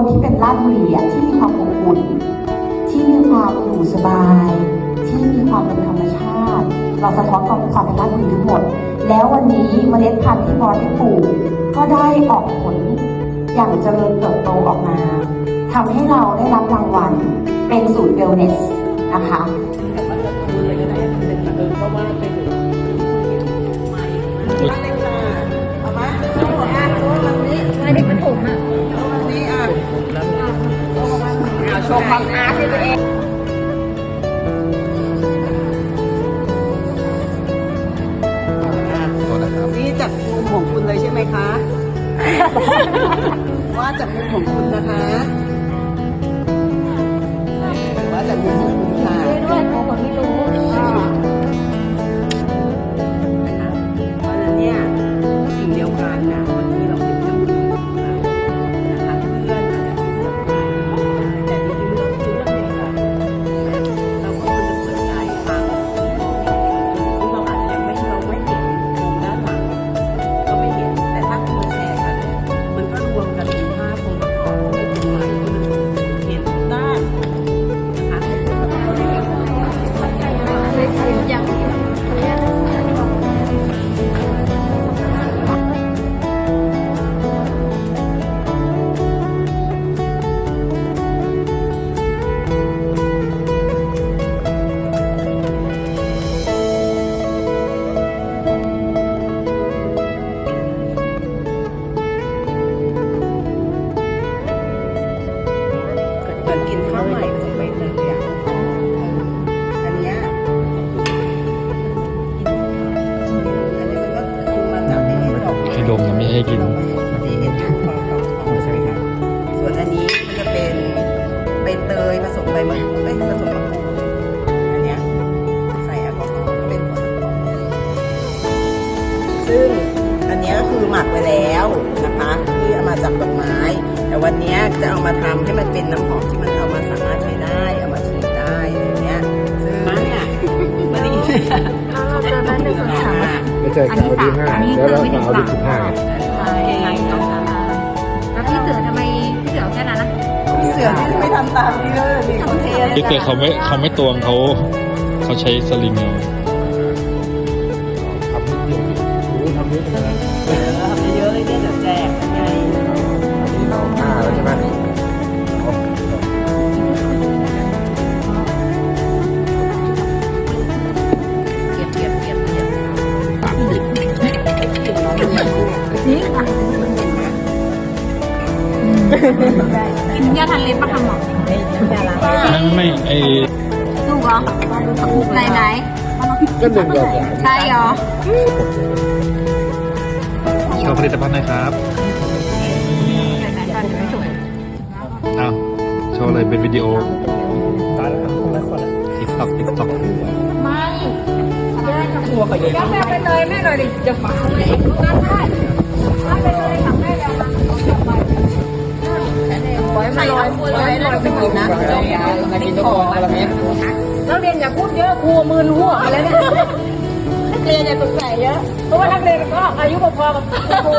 คนที่เป็นราดบุรีอะที่มีความอบอุ่นที่มีความอยู่สบาย ที่มีความเป็นธรรมชาติ เราสะท้อนความความเป็นราดบุรีทั้งหมด แล้ววันนี้เมล็ดพันธุ์ที่บอสได้ปลูกก็ได้ออกผลอย่างเจริญเติบโตออกมาทำให้เราได้รับรางวัลเป็นสูตรเวลเนสนะคะ โชว์ความอาร์ตให้ตัวเองนี่จากมุมของคุณเลยใช่ไหมคะ ว่าจากมุมของคุณนะคะ กินข้าวใหม่ผสมใบเตยอะอันเนี้ยอันนี้มันก็คือมาจากไอ้นี่ดอกไม้ให้ดมนะไม่ให้กินที่เห็นอยู่ความเก่าของใช่ไหมคะส่วนอันนี้มันจะเป็นใบเตยผสมใบมะกรูดเอ้ยผสมมะกรูดอันเนี้ยใส่แอลกอฮอล์ก็เป็นผลของซึ่งอันเนี้ยก็คือหมักไว้แล้วนะคะที่เอามาจากดอกไม้ แต่วันเนี้ยจะเอามาทำให้มันเป็นน้ำหอมที่มันเอามาสามารถใช้ได้ เอามาฉีดได้อะไรเงี้ยซึ่งเนี่ยไม่ได้ยินเราเจอบ้านหนึ่งสองสามไม่เจอเกาดีห้าแล้วเราเอาดีสิบห้าใช่ใช่ต้องสามแล้วพี่เสือทำไมพี่เสือแค่นั้นนะพี่เสือนี่ไม่ทำตามนี่เลยมีคนเทเลยที่เกิดเขาไม่เขาไม่ตวงเขาเขาใช้สลิงเอาเออทำเยอะๆเลย กินยาทันเล็บปะทำหรอนั่นไม่ไอลูกเหรอไหนไหนก็หนึ่งดอกใช่เหรอโชว์ผลิตภัณฑ์หนะครับไหนๆก่อนเดี๋ยวไม่สวยอ้าวโชว์เลยเป็นวิดีโอติ๊กต็อกติ๊กต็อกไม่ย่าจะหัวเขาเยอะย่าแม่ไปเลยแม่เลยดิจะฝากเลย นั่นได้ถ้าไปเลยทำแม่แล้วนะร้อยมาร้อยร้อยร้อยเป็นกินนะมากินของอะไรเนี้นักเรียนอย่าพูดเยอะครูมือหัวอะไรเนี่ยนักเรียนอย่าสงสัยเยอะ เพราะว่านักเรียนก็อายุพอๆกับครู